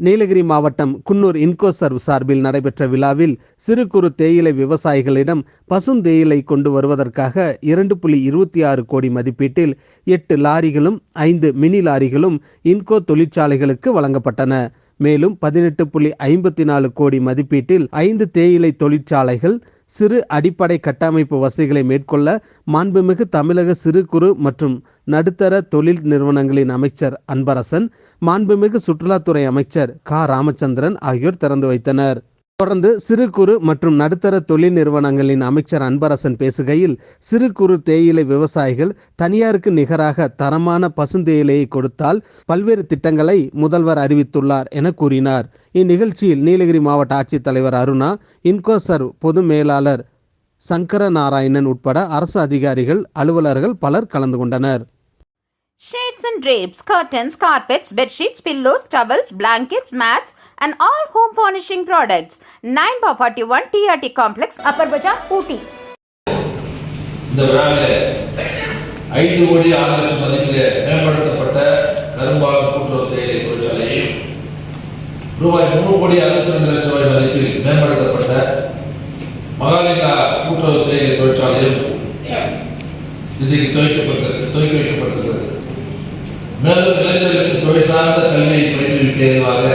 நீலகிரி மாவட்டம் குன்னூர் இன்கோசர்வ் சார்பில் நடைபெற்ற விழாவில் சிறு குறு தேயிலை விவசாயிகளிடம் பசுந்தேயிலை கொண்டு வருவதற்காக இரண்டு புள்ளி இருபத்தி ஆறு கோடி மதிப்பீட்டில் எட்டு லாரிகளும் ஐந்து மினி லாரிகளும் இன்கோ தொழிற்சாலைகளுக்கு வழங்கப்பட்டன. மேலும் பதினெட்டு புள்ளி ஐம்பத்தி நாலு கோடி மதிப்பீட்டில் ஐந்து தேயிலை தொழிற்சாலைகள் சிறு அடிப்படை கட்டமைப்பு வசதிகளை மேற்கொள்ள மாண்புமிகு தமிழக சிறு குறு மற்றும் நடுத்தர தொழில் நிறுவனங்களின் அமைச்சர் அன்பரசன் மாண்புமிகு சுற்றுலாத்துறை அமைச்சர் கா. ராமச்சந்திரன் ஆகியோர் திறந்து வைத்தனர். தொடர்ந்து சிறு குறு மற்றும் நடுத்தர தொழில் நிறுவனங்களின் அமைச்சர் அன்பரசன் பேசுகையில் சிறு குறு தேயிலை விவசாயிகள் தனியாருக்கு நிகராக தரமான பசுந்தேயிலையை கொடுத்தால் பல்வேறு திட்டங்களை முதல்வர் அறிவித்துள்ளார் என கூறினார். இந்நிகழ்ச்சியில் நீலகிரி மாவட்ட ஆட்சித்தலைவர் அருணா இன்கோசர் பொது மேலாளர் சங்கர நாராயணன் உட்பட அரசு அதிகாரிகள் அலுவலர்கள் பலர் கலந்து கொண்டனர். Shades and drapes, curtains, carpets, bed sheets, pillows, towels, blankets, mats, and all home furnishing products. 9 by 41 TRT Complex, Upper Bazaar, Ooty. இந்த விழாவில் ஐந்து கோடி ஆறு லட்சம் மதிப்பில் மேம்படுத்தப்பட்ட கரும்பாக கூட்டுறவு தேயிலை தொழிற்சாலையும் ரூபாய் மூணு கோடி அறுபத்தி ரெண்டு லட்சம் ரூபாய் மதிப்பில் மேம்படுத்தப்பட்ட மகாலிங்கா கூட்டுறவு தேயிலை தொழிற்சாலையும் இன்றைக்கு துவக்கப்பட்டிருக்கு துவக்கி வைக்கப்பட்டிருக்கிறது மேலும் இளைஞர்களுக்கு தொழில் சார்ந்த கல்வியை பயிற்றுவிக்க ஏதுவாக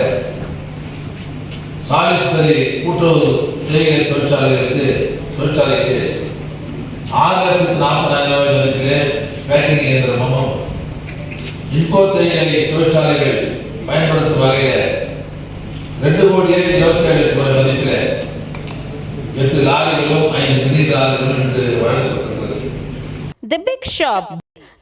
சாலிஸ்பரி கூட்டுறவு தேயிலை தொழிற்சாலைகளுக்கு தொழிற்சாலைக்கு ஆறு லட்சத்து நாற்பதாயிரம் ரூபாய் மதிப்பிலே பேக்கிங் இயந்திரமும் இன்கோ தேயிலை தொழிற்சாலைகள் பயன்படுத்தும் வகையில் ரெண்டு கோடியே இருபத்தி ஏழு லட்சம் ரூபாய் மதிப்பில் எட்டு லாரிகளும் ஐந்து மினி லாரிகளும் இன்று வழங்கப்பட்டிருக்கிறது. The big shop